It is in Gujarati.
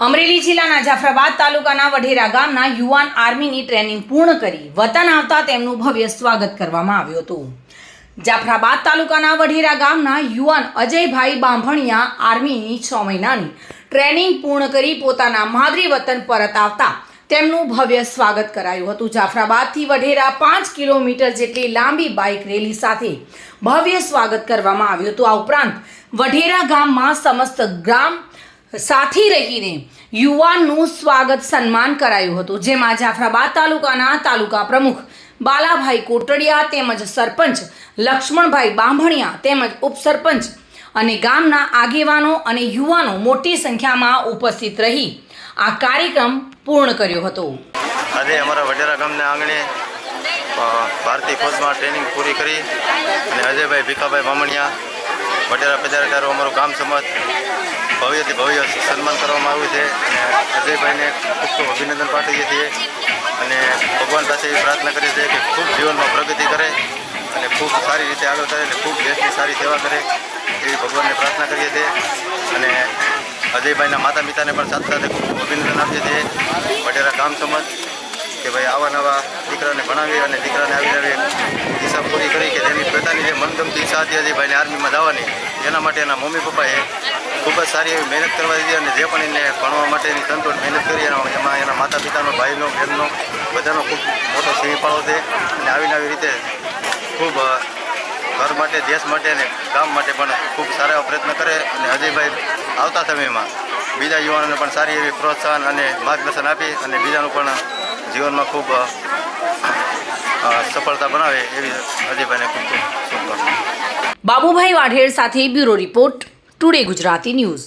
અમરેલી જિલ્લાના જાફરાબાદ તાલુકાના વઢેરા ગામના યુવાન આર્મીની ટ્રેનિંગ પૂર્ણ કરી વતન આવતા તેમનું ભવ્ય સ્વાગત કરવામાં આવ્યું હતું. જાફરાબાદ તાલુકાના વઢેરા ગામના યુવાન અજયભાઈ બાંભણિયા આર્મીની છ મહિનાની ટ્રેનિંગ પૂર્ણ કરી પોતાના માદરી વતન પરત આવતા તેમનું ભવ્ય સ્વાગત કરાયું હતું. જાફરાબાદથી વઢેરા પાંચ કિલોમીટર જેટલી લાંબી બાઇક રેલી સાથે ભવ્ય સ્વાગત કરવામાં આવ્યું હતું. આ ઉપરાંત વઢેરા ગામમાં સમસ્ત ગ્રામ સાથી રહીને યુવાનનું સ્વાગત સન્માન કરાયું હતું, જેમાં જાફરાબાદ તાલુકાના તાલુકા પ્રમુખ બાલાભાઈ કોટડિયા તેમજ સરપંચ લક્ષ્મણભાઈ બાંભણિયા તેમજ ઉપસરપંચ અને ગામના આગેવાનો અને યુવાનો મોટી સંખ્યામાં ઉપસ્થિત રહી આ કાર્યક્રમ પૂર્ણ કર્યો હતો. આજે અમારા વડેરા ગામના આંગણે ભારતીય ફોજમાં ટ્રેનિંગ પૂરી કરી અને અજયભાઈ ભીખાભાઈ બામણિયા વડેરા પધારેટારો અમારું ગામ સમાજ ભવ્યથી ભવ્ય સન્માન કરવામાં આવ્યું છે. અને અજયભાઈને ખૂબ ખૂબ અભિનંદન પાઠવીએ છીએ. અને ભગવાન પાસે એવી પ્રાર્થના કરીએ છીએ કે ખૂબ જીવનમાં પ્રગતિ કરે અને ખૂબ સારી રીતે આગળ કરે અને ખૂબ દેશની સારી સેવા કરે એવી ભગવાનને પ્રાર્થના કરીએ છીએ. અને અજયભાઈના માતા પિતાને પણ સાથે સાથે ખૂબ અભિનંદન આપીએ છીએ. વડેરા ગામ સમાજ કે ભાઈ આવા નવા દીકરાને ભણાવી અને દીકરાને આવી આવી ઈચ્છા પૂરી કરી કે તેની પોતાની જે મનગમતી ઈચ્છા હતી અજયભાઈને આર્મીમાં જવાની, એના માટે એના મમ્મી પપ્પાએ ખૂબ જ સારી એવી મહેનત કરવા દીધી અને જે પણ એને ભણવા માટેની તનતોડ મહેનત કરી અને એમાં એના માતા પિતાનો ભાઈનો, બહેનનો બધાનો ખૂબ મોટો સિંહ ફાળો છે અને આવીને આવી રીતે ખૂબ ઘર માટે, દેશ માટે અને ગામ માટે પણ ખૂબ સારા પ્રયત્ન કરે અને અજયભાઈ આવતા સમયમાં બીજા યુવાનોને પણ સારી એવી પ્રોત્સાહન અને માર્ગદર્શન આપી અને બીજાનું પણ જીવનમાં ખૂબ સફળતા બનાવે એવી અજયભાઈને ખૂબ ખૂબ બાબુભાઈ વાઢેર સાથે bureau report today Gujarati news.